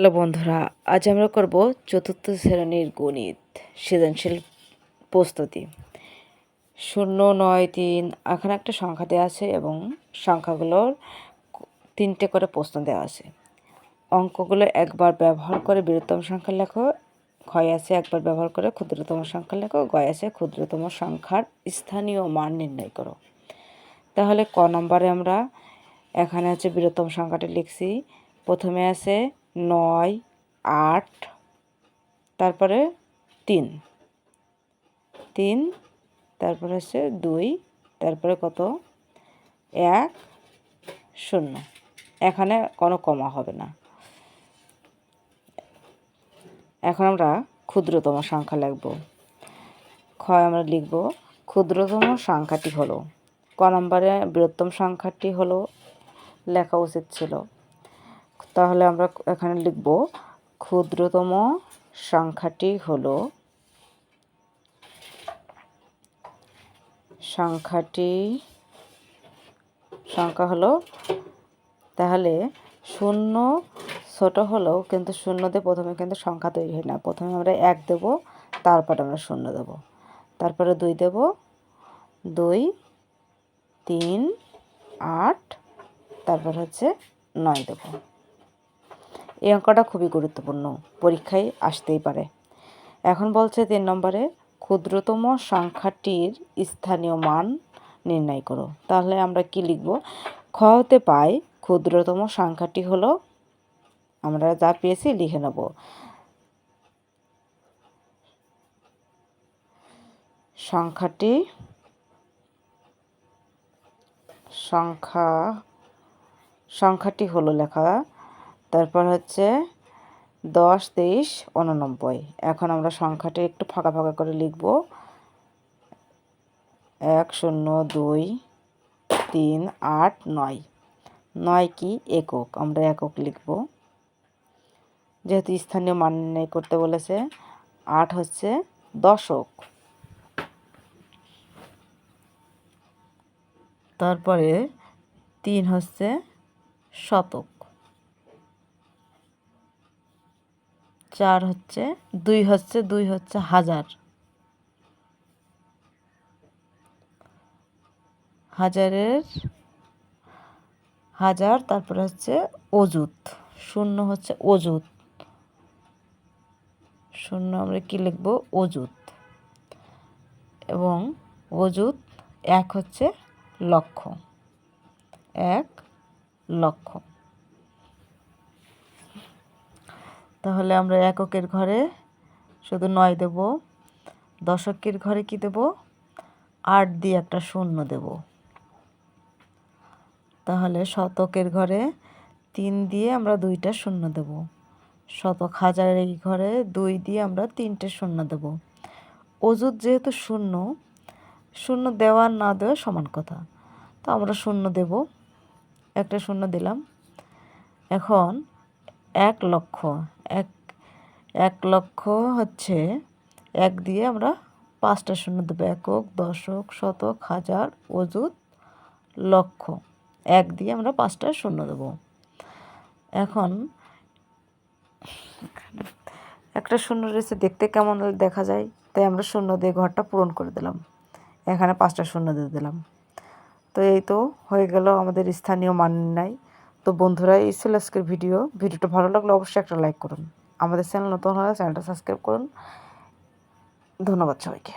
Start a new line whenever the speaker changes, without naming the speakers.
Hello বন্ধুরা, আজ আমরা করব চতুর্থ শ্রেণির গণিত সৃজনশীল প্রস্তুতি। শূন্য, নয়, তিন, এখানে একটা সংখ্যা দেওয়া আছে এবং সংখ্যাগুলোর তিনটে করে প্রশ্ন দেওয়া আছে। অঙ্কগুলো একবার ব্যবহার করে বৃহত্তম সংখ্যা লেখো, ক্ষয় আছে একবার ব্যবহার করে ক্ষুদ্রতম সংখ্যা লেখো, গয় আছে ক্ষুদ্রতম সংখ্যার স্থানীয় মান নির্ণয় করো। তাহলে ক নম্বরে আমরা এখানে আছে বৃহত্তম সংখ্যাটি লিখছি। প্রথমে আছে নয়, আট, তারপরে তিন। তিন, তারপরে হচ্ছে দুই, তারপরে কত? এক, শূন্য। এখানে কোনো কমা হবে না। এখন আমরা ক্ষুদ্রতম সংখ্যা লিখব। ক্ষয় আমরা লিখব, ক্ষুদ্রতম সংখ্যাটি হলো। ক নম্বরে বৃহত্তম সংখ্যাটি হলো, লেখা উচিত ছিল। তাহলে আমরা এখানে লিখব, ক্ষুদ্রতম সংখ্যাটি হলো সংখ্যাটি, সংখ্যা হলো, তাহলে শূন্য ছোট হলেও কিন্তু শূন্য দিয়ে প্রথমে কিন্তু সংখ্যা তৈরি হয় না। প্রথমে আমরা এক দেব, তারপরে আমরা শূন্য দেব। তারপরে দুই দেব, দুই, তিন, আট, তারপর হচ্ছে নয় দেবো। এই অঙ্কটা খুবই গুরুত্বপূর্ণ। পরীক্ষায় আসতেই পারে। এখন বলছে তিন নম্বরে, ক্ষুদ্রতম সংখ্যাটির স্থানীয় মান নির্ণয় করো। তাহলে আমরা কি লিখব? খ হতে পাই, ক্ষুদ্রতম সংখ্যাটি হলো, আমরা যা পেয়েছি লিখে নেব। সংখ্যাটি, সংখ্যা, সংখ্যাটি হলো লেখা তারপর হচ্ছে দশ, তেইশ, উননব্বই। এখন আমরা সংখ্যাটি একটু ফাঁকা ফাঁকা করে লিখব। এক, শূন্য, দুই, তিন, আট, নয়। নয় কি একক? আমরা একক লিখব। যেহেতু স্থানীয় মান নির্ণয় করতে বলেছে, আট হচ্ছে দশক। তারপরে তিন হচ্ছে শতক। চার হচ্ছে, দুই হচ্ছে দুই হচ্ছে হাজার। হাজারের হাজার, তারপরে হচ্ছে অজুত শূন্য হচ্ছে অজুত শূন্য আমরা কি লিখব? অজুত এবং অজুত এক হচ্ছে লক্ষ। এক লক্ষ। তাহলে আমরা এককের ঘরে শুধু নয় দেব। দশকের ঘরে কি দেব? আট দিয়ে একটা শূন্য দেব। তাহলে শতকের ঘরে তিন দিয়ে আমরা দুইটা শূন্য দেব। শতক হাজারের এই ঘরে দুই দিয়ে আমরা তিনটে শূন্য দেব। অজুত যেহেতু শূন্য শূন্য দেওয়া না দেওয়া সমান কথা। তো আমরা শূন্য দেব। একটা শূন্য দিলাম। এখন এক লক্ষ এক এক লক্ষ হচ্ছে এক দিয়ে আমরা পাঁচটা শূন্য দেবো। একক, দশক, শতক, হাজার, অযুত, লক্ষ। এক দিয়ে আমরা পাঁচটা শূন্য দেবো। এখন একটা শূন্য রয়েছে, দেখতে কেমন দেখা যায়? তাই আমরা শূন্য দিয়ে ঘরটা পূরণ করে দিলাম। এখানে পাঁচটা শূন্য দিয়ে দিলাম। তো এই তো হয়ে গেল আমাদের স্থানীয় মান নাই তো বন্ধুরা, এই ছিল আজকের ভিডিও। ভিডিওটা ভালো লাগলে অবশ্যই একটা লাইক করুন। আমাদের চ্যানেল নতুন হলে চ্যানেলটা সাবস্ক্রাইব করুন। ধন্যবাদ সবাইকে।